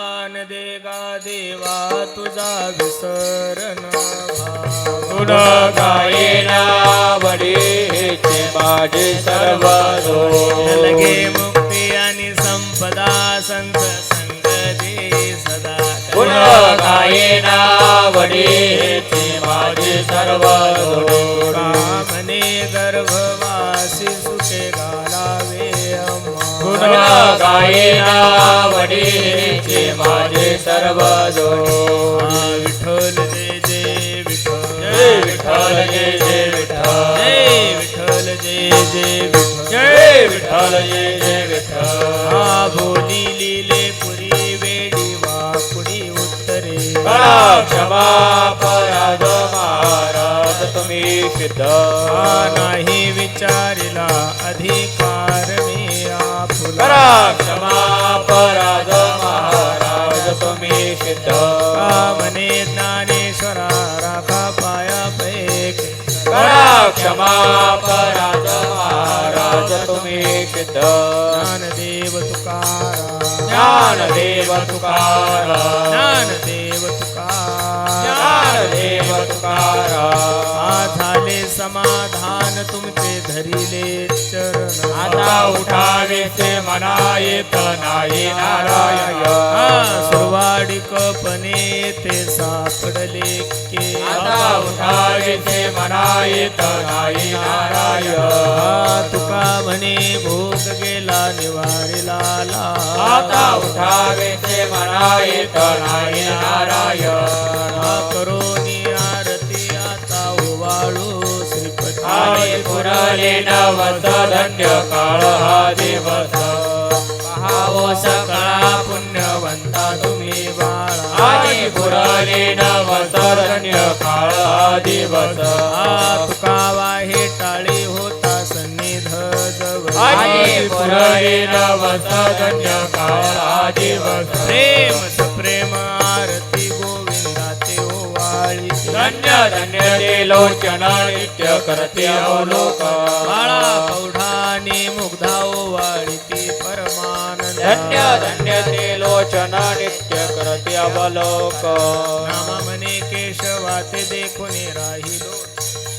दान दे गा देवा तुझा विसरण. गुण गायेना वडीचे माझे सर्व लगे मुक्ती आणि संपदा संत संग दे सदा. गुण गायेना वडीचे माझे सर्व कामने गर्भवासी सुखे घालावे गुण गायेना वडीचे माझे सर्व हा विठ्ठल जय जय विठ्ठल. जय विठ्ठल जय जय विठ्ठल. जय विठ्ठल जय जय विठ्ठल. जय विठ्ठल जय जय विठ्ठल. हा बोली लिले पुरी वेडी वाकुडी उत्तरे. करा क्षमा पराध महाराज तुम्ही सिद्ध. नाही विचारिला अधिकार. करा क्षमा पराध महाराज तुम्ही सिद्ध कामने ज्ञानेश्वरा राखा पाया पैक करा क्षमा पराध महाराज तुम्ही सिद्ध ज्ञानदेव तुकारा ज्ञानदेव तुकारा ज्ञानदेव तुकारा ज्ञानदेव तुकारा हा झाले समाधान तुमचे धरिले चरण. आता उठावे ते मना येत नाही नारायण. हा सुरवाडिकपणे ते सापडले के. आता उठावे ते मना येत नाही नारायण तुका म्हणे भोग गेला निवारिला आता उठावे ते मना येत नाही नारायण. पुरले नवस धन्य काळ हा दिवस पहावो सकळा पुण्यवंता तुम्ही बाळा। आणि पुरले नवस धन्य काळ हा दिवस हा तुका वाहे टाळी होता सन्निध जवळ। पुरले नवस धन्य काळ हा दिवस प्रेम सप्रेम आरती धन्य धन्य ते लोचन नित्य करते अवलोक. बाळा पौढानी मुग्धा ओवाळी ती परमानंद. धन्य धन्य ते लोचन नित्य करते अवलोक. नाम म्हणे केशवा ते देखून राहिलो